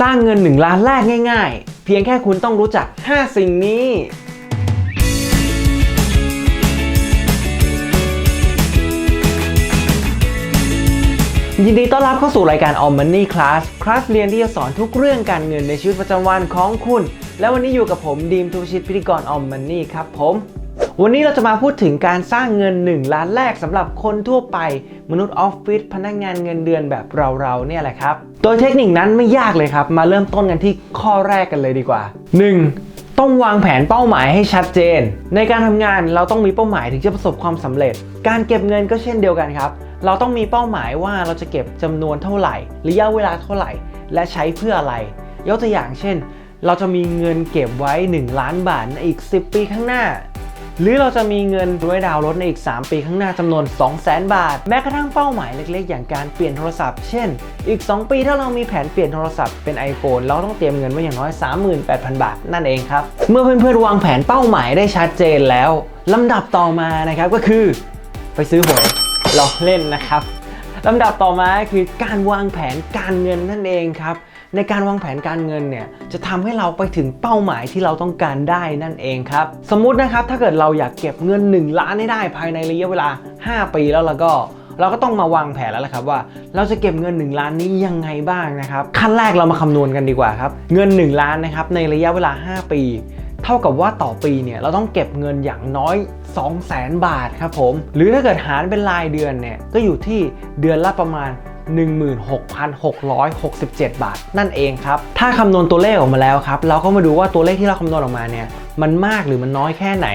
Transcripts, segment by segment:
สร้างเงิน 1 ล้านแรกง่าย ๆ เพียงแค่คุณต้องรู้จัก 5 สิ่งนี้ ยินดีต้อนรับเข้าสู่รายการ All Money Class คลาสเรียนที่จะสอนทุกเรื่องการเงินในชีวิตประจำวันของคุณ และวันนี้อยู่กับผมดีมทุชิตพิธีกร All Money ครับผม วันนี้เราจะมาพูดถึงการสร้างเงิน 1 ล้านแรกสำหรับคนทั่วไป มนุษย์ออฟฟิศพนักงานเงินเดือนแบบเราๆเนี่ยแหละครับ โดยเทคนิคนั้นไม่ยากเลยครับ มาเริ่มต้นกันที่ข้อแรกกันเลยดีกว่า 1. ต้องวางแผนเป้าหมายให้ชัดเจน ในการทำงานเราต้องมีเป้าหมายถึงจะประสบความสำเร็จ การเก็บเงินก็เช่นเดียวกันครับ เราต้องมีเป้าหมายว่าเราจะเก็บจำนวนเท่าไหร่ ระยะเวลาเท่าไหร่ และใช้เพื่ออะไร ยกตัวอย่างเช่น เราจะมีเงินเก็บไว้ 1 ล้านบาทในอีก 10 ปีข้างหน้า หรือเราจะมีเงินไว้ดาวน์รถในอีก 3 ปีข้างหน้าจำนวน 200,000 บาท แม้กระทั่งเป้าหมายเล็กๆ อย่างการเปลี่ยนโทรศัพท์ เช่น อีก 2 ปีถ้าเรามีแผนเปลี่ยนโทรศัพท์เป็น iPhone เราต้องเตรียมเงินไว้อย่างน้อย 38,000 บาท นั่นเองครับ เมื่อเพื่อนๆวางแผนเป้าหมายได้ชัดเจนแล้วลำดับต่อมานะครับก็คือ ไปซื้อหวยลองเล่นนะครับ ลำดับต่อมาคือการวางแผนการเงินนั่นเองครับ ในการวางแผนการเงินเนี่ยจะทำให้เราไปถึงเป้าหมายที่เราต้องการได้นั่นเองครับ สมมุตินะครับถ้าเกิดเราอยากเก็บเงิน 1 ล้านให้ได้ภายในระยะเวลา 5 ปีแล้วแล้วก็เราก็ต้องมาวางแผนแล้วละครับว่า เราจะเก็บเงิน 1 ล้านนี้ยังไงบ้างนะครับขั้นแรกเรามาคำนวณกันดีกว่าครับ เงิน 1 ล้านนะครับในระยะเวลา 5 ปี เท่ากับว่าต่อปีเนี่ยเราต้องเก็บเงินอย่างน้อย 200,000 บาทครับผม หรือถ้าเกิดหารเป็นรายเดือนเนี่ยก็อยู่ที่เดือนละประมาณ16,667 บาท นั่นเองครับ ถ้าคำนวณตัวเลขออกมาแล้วครับ เราก็มาดูว่าตัวเลขที่เราคำนวณออกมาเนี่ย มันมากหรือมันน้อยแค่ไหน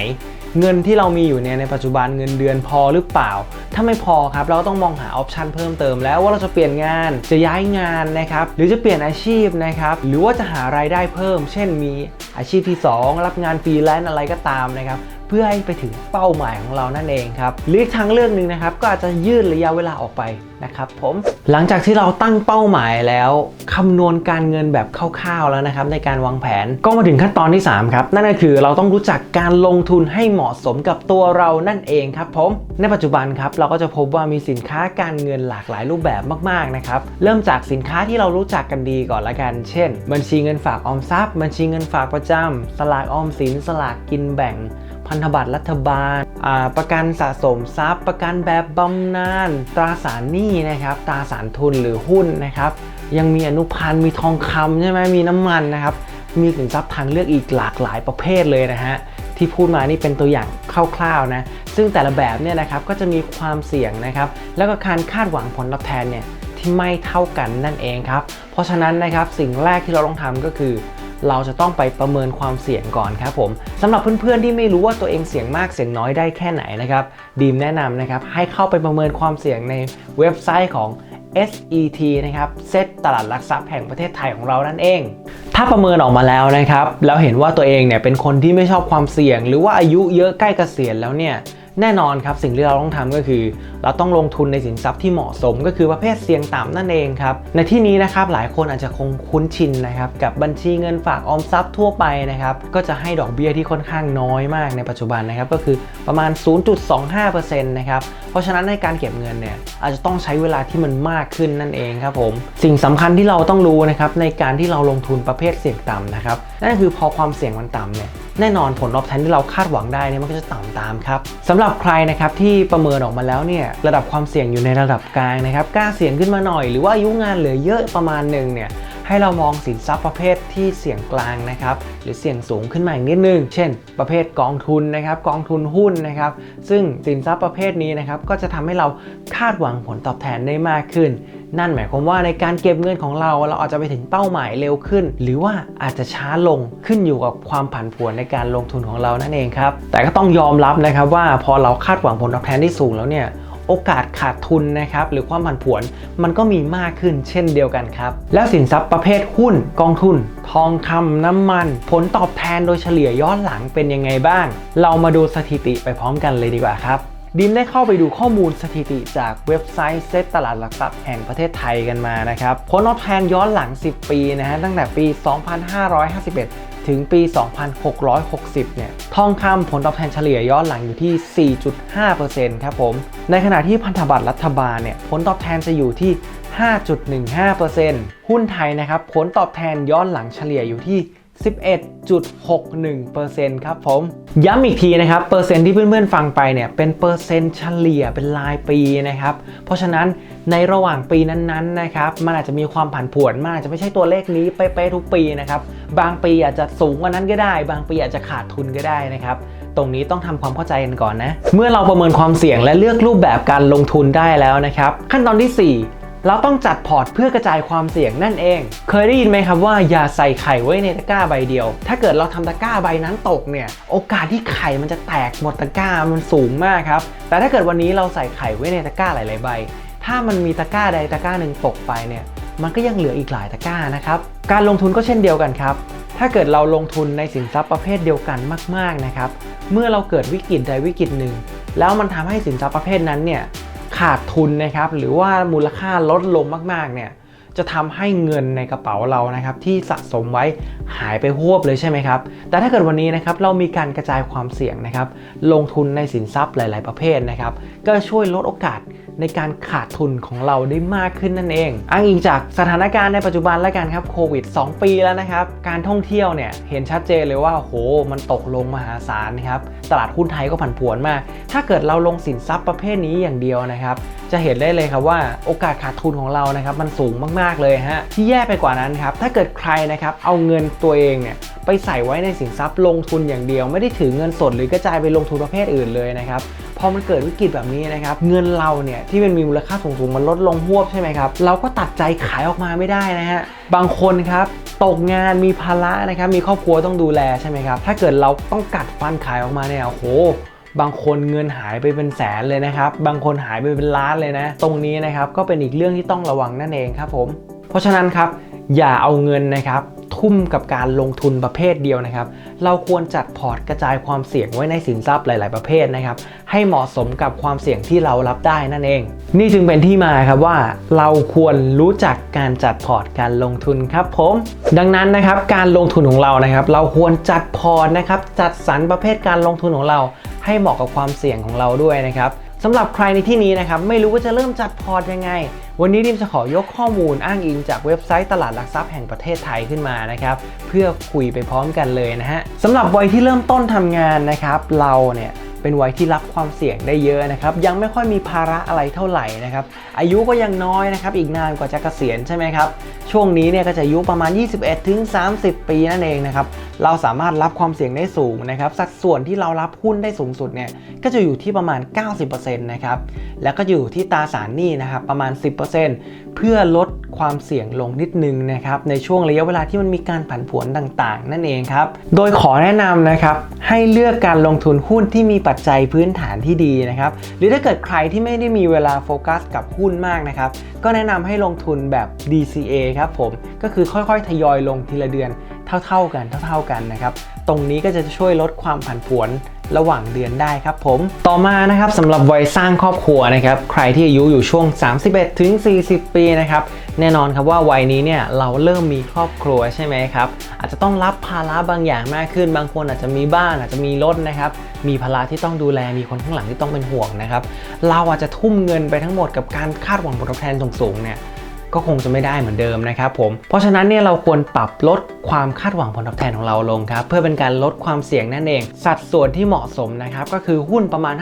เงินที่เรามีอยู่เนี่ยในปัจจุบันเงินเดือนพอหรือเปล่า ถ้าไม่พอครับเราต้องมองหาออปชันเพิ่มเติมแล้วว่าเราจะเปลี่ยนงานจะย้ายงานนะครับหรือจะเปลี่ยนอาชีพนะครับหรือว่าจะหารายได้เพิ่ม เช่นมีอาชีพที่ 2 รับงานฟรีแลนซ์อะไรก็ตามนะครับ เพื่อให้ไปถึงเป้าหมายของเรานั่นเองครับหรือทางเลือกหนึ่งนะครับก็อาจจะยืดระยะเวลาออกไปนะครับผมหลังจากที่เราตั้งเป้าหมายแล้วคำนวณการเงินแบบคร่าวๆแล้วนะครับในการวางแผนก็มาถึงขั้นตอนที่3ครับนั่นก็คือเราต้องรู้จักการลงทุนให้เหมาะสมกับตัวเรานั่นเองครับผมในปัจจุบันครับเราก็จะพบว่ามีสินค้าการเงินหลากหลายรูปแบบมากๆนะครับเริ่มจากสินค้าที่เรารู้จักกันดีก่อนละกัน เช่น บัญชีเงินฝากออมทรัพย์ บัญชีเงินฝากประจำสลากออมสินสลากกินแบ่ง พันธบัตรรัฐบาล ประกันสะสมทรัพย์ ประกันแบบบำนาญ ตราสารหนี้นะครับ ตราสารทุนหรือหุ้นนะครับ ยังมีอนุพันธ์มีทองคำใช่ไหมมีน้ำมันนะครับ มีสินทรัพย์ทางเลือกอีกหลากหลายประเภทเลยนะฮะที่พูดมานี่เป็นตัวอย่างคร่าวๆนะ ซึ่งแต่ละแบบเนี่ยนะครับก็จะมีความเสี่ยงนะครับ แล้วก็การคาดหวังผลตอบแทนเนี่ยที่ไม่เท่ากันนั่นเองครับ เพราะฉะนั้นนะครับสิ่งแรกที่เราต้องทำก็คือ เราจะต้องไปประเมินความเสี่ยงก่อนครับผมสำหรับเพื่อนๆที่ไม่รู้ว่าตัวเองเสี่ยงมากเสี่ยงน้อยได้แค่ไหนนะครับดีมแนะนำนะครับให้เข้าไปประเมินความเสี่ยงในเว็บไซต์ของ SET นะครับเซตตลาดหลักทรัพย์แห่งประเทศไทยของเรานั่นเอง ถ้าประเมินออกมาแล้วนะครับแล้วเห็นว่าตัวเองเนี่ยเป็นคนที่ไม่ชอบความเสี่ยง หรือว่าอายุเยอะใกล้เกษียณแล้วเนี่ย แน่นอนครับสิ่งที่เราต้องทำก็คือ เราต้องลงทุนในสินทรัพย์ที่เหมาะสม ก็คือประเภทเสี่ยงต่ำนั่นเองครับในที่นี้นะครับหลายคนอาจจะคงคุ้นชินนะครับกับบัญชีเงินฝากออมทรัพย์ทั่วไปนะครับก็จะให้ดอกเบี้ยที่ค่อนข้างน้อยมากในปัจจุบันนะครับก็คือประมาณ 0.25%นะครับเพราะฉะนั้นในการเก็บเงินเนี่ยอาจจะต้องใช้เวลาที่มันมากขึ้นนั่นเองครับผมสิ่งสำคัญที่เราต้องรู้นะครับในการที่เราลงทุนประเภทเสี่ยงต่ำนะครับนั่นคือพอความเสี่ยงมันต่ำเนี่ยแน่นอนผลตอบแทนที่เราคาดหวังได้เนี่ยมันก็จะต่ำตามครับสำหรับับใครนะครับที่ประเมินออกมาแล้วเนี่ยระดับความเสี่ยงอยู่ในระดับกลางนะครับกล้าเสี่ยงขึ้นมาหน่อย หรือว่าอายุงานเหลือเยอะประมาณหนึ่งเนี่ย ให้เรามองสินทรัพย์ประเภทที่เสี่ยงกลางนะครับหรือเสี่ยงสูงขึ้นมาอีกนิดนึง เช่น ประเภทกองทุนนะครับกองทุนหุ้นนะครับซึ่งสินทรัพย์ประเภทนี้นะครับก็จะทำให้เราคาดหวังผลตอบแทนได้มากขึ้น นั่นหมายความว่าในการเก็บเงินของเราเราอาจจะไปถึงเป้าหมายเร็วขึ้น หรือว่าอาจจะช้าลงขึ้นอยู่กับความผันผวนในการลงทุนของเรานั่นเองครับแต่ก็ต้องยอมรับนะครับว่าพอเราคาดหวังผลตอบแทนที่สูงแล้วเนี่ย โอกาสขาดทุนนะครับหรือความผันผวนมันก็มีมากขึ้นเช่นเดียวกันครับ แล้วสินทรัพย์ประเภทหุ้น กองทุน ทองคำน้ำมัน ผลตอบแทนโดยเฉลี่ยย้อนหลังเป็นยังไงบ้าง เรามาดูสถิติไปพร้อมกันเลยดีกว่าครับดิมได้เข้าไปดูข้อมูลสถิติจากเว็บไซต์เซ็ตตลาดหลักทรัพย์แห่งประเทศไทยกันมานะครับ ผลตอบแทนย้อนหลัง 10 ปีนะฮะตั้งแต่ปี 2551 ถึงปี 2660 เนี่ย ทองคำผลตอบแทนเฉลี่ยย้อนหลังอยู่ที่ 4.5%ครับผม ในขณะที่พันธบัตรรัฐบาลเนี่ย ผลตอบแทนจะอยู่ที่15.15%หุ้นไทยนะครับ ผลตอบแทนย้อนหลังเฉลี่ยอยู่ที่ 11.61%ครับผม ย้ำอีกทีนะครับ เปอร์เซ็นต์ที่เพื่อนๆฟังไปเนี่ยเป็นเปอร์เซ็นต์เฉลี่ยเป็นรายปีนะครับ เพราะฉะนั้นในระหว่างปีนั้นๆนะครับมันอาจจะมีความผันผวนมากอาจจะไม่ใช่ตัวเลขนี้เป๊ะๆทุกปีนะครับบางปีอาจจะสูงกว่านั้นก็ได้ บางปีอาจจะขาดทุนก็ได้นะครับตรงนี้ต้องทำความเข้าใจกันก่อนนะ เมื่อเราประเมินความเสี่ยงและเลือกรูปแบบการลงทุนได้แล้วนะครับ ขั้นตอนที่ 4 เราต้องจัดพอร์ตเพื่อกระจายความเสี่ยงนั่นเอง เคยได้ยินไหมครับว่าอย่าใส่ไข่ไว้ในตะกร้าใบเดียว ถ้าเกิดเราทำตะกร้าใบนั้นตกเนี่ย โอกาสที่ไข่มันจะแตกหมดตะกร้ามันสูงมากครับ แต่ถ้าเกิดวันนี้เราใส่ไข่ไว้ในตะกร้าหลายๆใบ ถ้ามันมีตะกร้าใดตะกร้าหนึ่งตกไปเนี่ย มันก็ยังเหลืออีกหลายตะกร้านะครับ การลงทุนก็เช่นเดียวกันครับ ถ้าเกิดเราลงทุนในสินทรัพย์ประเภทเดียวกันมาก ๆนะครับ เมื่อเราเกิดวิกฤตใดวิกฤตหนึ่ง แล้วมันทำให้สินทรัพย์ประเภทนั้นเนี่ย ขาดทุนนะครับหรือว่ามูลค่าลดลงมากๆเนี่ย จะทำให้เงินในกระเป๋าเรานะครับที่สะสมไว้หายไปหวบเลยใช่ไหมครับ แต่ถ้าเกิดวันนี้นะครับเรามีการกระจายความเสี่ยงนะครับ ลงทุนในสินทรัพย์หลาย ๆ ประเภทนะครับ ก็ช่วยลดโอกาสในการขาดทุนของเราได้มากขึ้นนั่นเอง อ้างอิงจากสถานการณ์ในปัจจุบันและกันครับโควิด 2 ปีแล้วนะครับ การท่องเที่ยวเนี่ยเห็นชัดเจนเลยว่าโหมันตกลงมหาศาลนะครับ ตลาดหุ้นไทยก็ผันผวนมาก ถ้าเกิดเราลงสินทรัพย์ประเภทนี้อย่างเดียวนะครับ จะเห็นได้เลยครับว่าโอกาสขาดทุนของเรานะครับมันสูงมากๆเลยฮะ ที่แย่ไปกว่านั้นครับ ถ้าเกิดใครนะครับเอาเงินตัวเองเนี่ยไปใส่ไว้ในสินทรัพย์ลงทุนอย่างเดียว ไม่ได้ถือเงินสดหรือกระจายไปลงทุนประเภทอื่นเลยนะครับพอมันเกิดวิกฤตแบบนี้นะครับเงินเราเนี่ยที่มันมีมูลค่าสูงๆมันลดลงหวบใช่ไหมครับเราก็ตัดใจขายออกมาไม่ได้นะฮะบางคนครับตกงานมีภาระนะครับมีครอบครัวต้องดูแลใช่ไหมครับถ้าเกิดเราต้องกัดฟันขายออกมาเนี่ยโอ้โห บางคนเงินหายไปเป็นแสนเลยนะครับ บางคนหายไปเป็นล้านเลยนะ ตรงนี้นะครับก็เป็นอีกเรื่องที่ต้องระวังนั่นเองครับผม เพราะฉะนั้นครับอย่าเอาเงินนะครับทุ่มกับการลงทุนประเภทเดียวนะครับ เราควรจัดพอร์ตกระจายความเสี่ยงไว้ในสินทรัพย์หลาย ๆ ประเภทนะครับ ให้เหมาะสมกับความเสี่ยงที่เรารับได้นั่นเอง นี่จึงเป็นที่มาครับว่า เราควรรู้จักการจัดพอร์ตการลงทุนครับผม ดังนั้นนะครับการลงทุนของเรานะครับ เราควรจัดพอร์ตนะครับจัดสรรประเภทการลงทุนของเรา ให้เหมาะกับความเสี่ยงของเราด้วยนะครับสำหรับใครในที่นี้นะครับไม่รู้ว่าจะเริ่มจัดพอร์ตยังไง วันนี้ดิมจะขอยกข้อมูลอ้างอิงจากเว็บไซต์ตลาดหลักทรัพย์แห่งประเทศไทยขึ้นมานะครับเพื่อคุยไปพร้อมกันเลยนะฮะสำหรับวัยที่เริ่มต้นทำงานนะครับเราเนี่ย เป็นวัยที่รับความเสี่ยงได้เยอะนะครับ ยังไม่ค่อยมีภาระอะไรเท่าไหร่นะครับ อายุก็ยังน้อยนะครับ อีกนานกว่าจะเกษียณใช่ไหมครับ ช่วงนี้เนี่ยก็จะอายุประมาณ 21ถึง30 ปีนั่นเองนะครับ เราสามารถรับความเสี่ยงได้สูงนะครับ สัดส่วนที่เรารับหุ้นได้สูงสุดเนี่ยก็จะอยู่ที่ประมาณ 90%นะครับ แล้วก็อยู่ที่ตราสารหนี้นะครับประมาณ 10%เพื่อลดความเสี่ยงลงนิดนึงนะครับในช่วงระยะเวลาที่มันมีการผันผวนต่างๆ นั่นเองครับ โดยขอแนะนำนะครับให้เลือกการลงทุนหุ้นที่มีปจจัยพื้นฐานที่ดีนะครับ หรือถ้าเกิดใครที่ไม่ได้มีเวลาโฟกัสกับหุ้นมากนะครับ ก็แนะนำให้ลงทุนแบบ DCA ครับผม ก็คือค่อยๆ ทยอยลงทีละเดือนเท่าๆกันเท่าๆกันนะครับ ตรงนี้ก็จะช่วยลดความผันผวน ระหว่างเดือนได้ครับผมต่อมานะครับสำหรับวัยสร้างครอบครัวนะครับใครที่อายุอยู่ช่วง 31ถึง40 ปีนะครับแน่นอนครับว่าวัยนี้เนี่ยเราเริ่มมีครอบครัวใช่ไหมครับอาจจะต้องรับภาระบางอย่างมากขึ้น บางคนอาจจะมีบ้านอาจจะมีรถนะครับมีภาระที่ต้องดูแลมีคนข้างหลังที่ต้องเป็นห่วงนะครับเราอาจจะทุ่มเงินไปทั้งหมดกับการคาดหวังผลตอบแทนสูงๆเนี่ย ก็คงจะไม่ได้เหมือนเดิมนะครับผม เพราะฉะนั้นเนี่ยเราควรปรับลดความคาดหวังผลตอบแทนของเราลงครับ เพื่อเป็นการลดความเสี่ยงนั่นเอง สัดส่วนที่เหมาะสมนะครับก็คือหุ้นประมาณ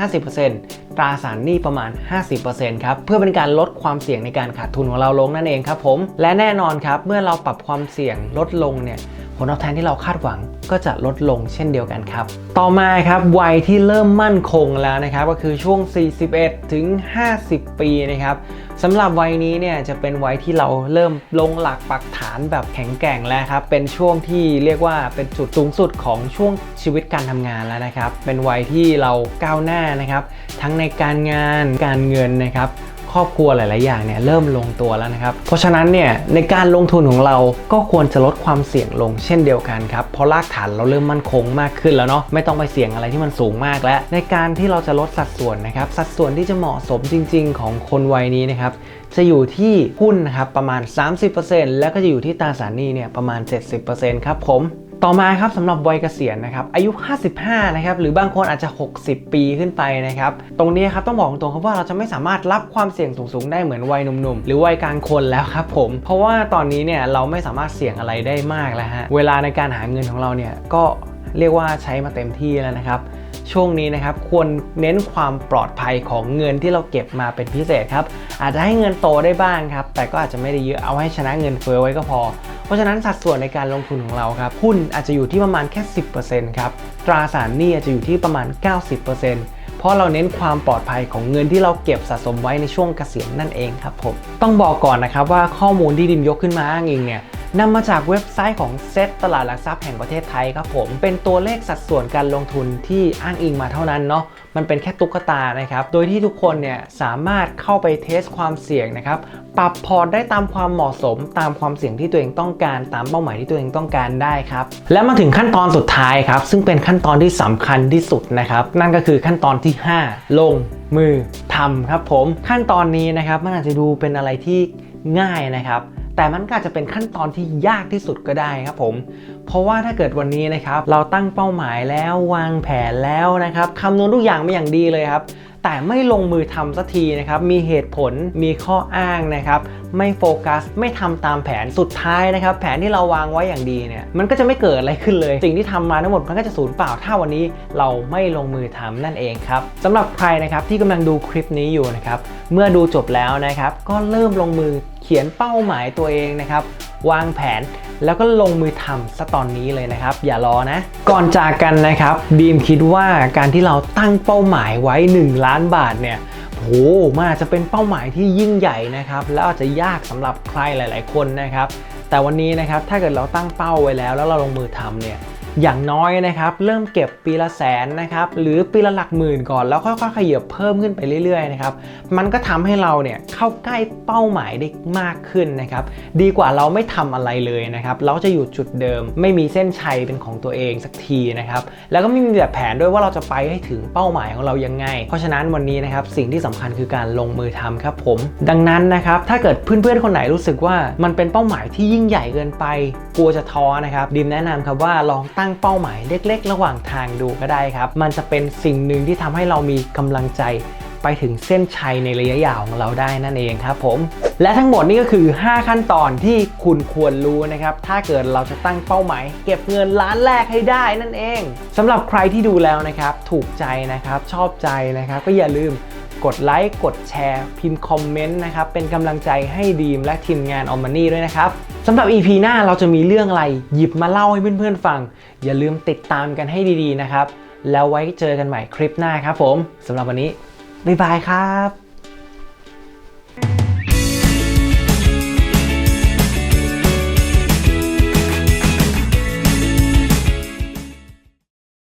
50%ตราสารหนี้ประมาณ 50%ครับเพื่อเป็นการลดความเสี่ยงในการขาดทุนของเราลงนั่นเองครับผมและแน่นอนครับเมื่อเราปรับความเสี่ยงลดลงเนี่ย ผลตอบแทนที่เราคาดหวังก็จะลดลงเช่นเดียวกันครับ ต่อมาครับวัยที่เริ่มมั่นคงแล้วนะครับก็คือช่วง 41 ถึง 50 ปีนะครับสำหรับวัยนี้เนี่ยจะเป็นวัยที่เราเริ่มลงหลักปักฐานแบบแข็งแกร่งแล้วครับเป็นช่วงที่เรียกว่าเป็นจุดสูงสุดของช่วงชีวิตการทำงานแล้วนะครับ เป็นวัยที่เราก้าวหน้านะครับ ทั้งในการงานการเงินนะครับ ครอบครัวหลาย ๆ อย่างเนี่ยเริ่มลงตัวแล้วนะครับ เพราะฉะนั้นเนี่ยในการลงทุนของเราก็ควรจะลดความเสี่ยงลงเช่นเดียวกันครับเพราะรากฐานเราเริ่มมั่นคงมากขึ้นแล้วเนาะไม่ต้องไปเสี่ยงอะไรที่มันสูงมากแล้ว ในการที่เราจะลดสัดส่วนนะครับสัดส่วนที่จะเหมาะสมจริง ๆ ของคนวัยนี้นะครับจะอยู่ที่หุ้นนะครับประมาณ 30%แล้วก็จะอยู่ที่ตราสารหนี้เนี่ยประมาณ 70%ครับผม ต่อมาครับสำหรับวัยเกษียณนะครับอายุ 55 นะครับหรือบางคนอาจจะ 60 ปีขึ้นไปนะครับตรงนี้ครับต้องบอกตรงๆครับว่าเราจะไม่สามารถรับความเสี่ยงสูงๆได้เหมือนวัยหนุ่มๆ หรือวัยกลางคนแล้วครับผมเพราะว่าตอนนี้เนี่ยเราไม่สามารถเสี่ยงอะไรได้มากแล้วฮะเวลาในการหาเงินของเราเนี่ยก็เรียกว่าใช้มาเต็มที่แล้วนะครับ ช่วงนี้นะครับควรเน้นความปลอดภัยของเงินที่เราเก็บมาเป็นพิเศษครับ อาจจะให้เงินโตได้บ้างครับ แต่ก็อาจจะไม่ได้เยอะเอาให้ชนะเงินเฟ้อไว้ก็พอ เพราะฉะนั้นสัดส่วนในการลงทุนของเราครับหุ้นอาจจะอยู่ที่ประมาณแค่ 10%ครับตราสารหนี้อาจจะอยู่ที่ประมาณ 90%เพราะเราเน้นความปลอดภัยของเงินที่เราเก็บสะสมไว้ในช่วงเกษียณนั่นเองครับผมต้องบอกก่อนนะครับว่าข้อมูลที่ดิมยกขึ้นมาอ้างอิงเนี่ย นำมาจากเว็บไซต์ของเซตตลาดหลักทรัพย์แห่งประเทศไทยครับผม เป็นตัวเลขสัดส่วนการลงทุนที่อ้างอิงมาเท่านั้นเนาะ มันเป็นแค่ตุ๊กตานะครับ โดยที่ทุกคนเนี่ยสามารถเข้าไปเทสความเสี่ยงนะครับ ปรับพอร์ตได้ตามความเหมาะสม ตามความเสี่ยงที่ตัวเองต้องการ ตามเป้าหมายที่ตัวเองต้องการได้ครับ และมาถึงขั้นตอนสุดท้ายครับ ซึ่งเป็นขั้นตอนที่สำคัญที่สุดนะครับ นั่นก็คือขั้นตอนที่ 5 ลงมือทำครับผม ขั้นตอนนี้นะครับมันอาจจะดูเป็นอะไรที่ง่ายนะครับ แต่มันก็อาจจะเป็นขั้นตอนที่ยากที่สุดก็ได้ครับผม เพราะว่าถ้าเกิดวันนี้นะครับ เราตั้งเป้าหมายแล้ววางแผนแล้วนะครับคำนวณทุกอย่างมาอย่างดีเลยครับ แต่ไม่ลงมือทำสักทีนะครับ มีเหตุผลมีข้ออ้างนะครับ ไม่โฟกัส ไม่ทำตามแผนสุดท้ายนะครับ แผนที่เราวางไว้อย่างดีเนี่ยมันก็จะไม่เกิดอะไรขึ้นเลย สิ่งที่ทำมาทั้งหมดมันก็จะสูญเปล่าถ้าวันนี้เราไม่ลงมือทำนั่นเองครับสำหรับใครนะครับที่กำลังดูคลิปนี้อยู่นะครับเมื่อดูจบแล้วนะครับ ก็เริ่มลงมือเขียนเป้าหมายตัวเองนะครับวางแผนแล้วก็ลงมือทำซะตอนนี้เลยนะครับ อย่ารอนะ ก่อนจากกันนะครับบีมคิดว่าการที่เราตั้งเป้าหมายไว้ 1 ล้านบาทเนี่ย หมันอาจจะเป็นเป้าหมายที่ยิ่งใหญ่นะครับ แล้วอาจจะยากสำหรับใครหลาย ๆ คนนะครับ แต่วันนี้นะครับถ้าเกิดเราตั้งเป้าไว้แล้ว แล้วเราลงมือทำเนี่ย อย่างน้อยนะครับ เริ่มเก็บปีละแสนนะครับหรือปีละหลักหมื่นก่อนแล้วค่อยๆขยับเพิ่มขึ้นไปเรื่อยๆนะครับมันก็ทำให้เราเนี่ยเข้าใกล้เป้าหมายได้มากขึ้นนะครับดีกว่าเราไม่ทำอะไรเลยนะครับเราจะอยู่จุดเดิม ไม่มีเส้นชัยเป็นของตัวเองสักทีนะครับแล้วก็ไม่มีแบบแผนด้วยว่าเราจะไปให้ถึงเป้าหมายของเรายังไง เพราะฉะนั้นวันนี้นะครับสิ่งที่สำคัญคือการลงมือทำครับผม ดังนั้นนะครับถ้าเกิดเพื่อนๆคนไหนรู้สึกว่ามันเป็นเป้าหมายที่ยิ่งใหญ่เกินไปกลัวจะท้อนะครับดิมแนะนำครับว่าลองตั้งเป้าหมายเล็ก ๆ ระหว่างทางดูก็ได้ครับ มันจะเป็นสิ่งหนึ่งที่ทำให้เรามีกำลังใจไปถึงเส้นชัยในระยะยาวของเราได้นั่นเองครับผม และทั้งหมดนี่ก็คือ 5 ขั้นตอนที่คุณควรรู้นะครับ ถ้าเกิดเราจะตั้งเป้าหมาย เก็บเงินล้านแรกให้ได้นั่นเองสำหรับใครที่ดูแล้วนะครับ ถูกใจนะครับ ชอบใจนะครับ ก็อย่าลืม กดไลค์กดแชร์พิมพ์คอมเมนต์นะครับ เป็นกำลังใจให้ดีมและทีมงานออม m นี่ด้วยนะครับสำหรับ EP หน้าเราจะมีเรื่องอะไรหยิบมาเล่าให้เพื่อนๆฟัง อย่าลืมติดตามกันให้ดีๆนะครับ แล้วไว้เจอกันใหม่คลิปหน้าครับผมสำหรับวันนี้บ๊ายบายครับ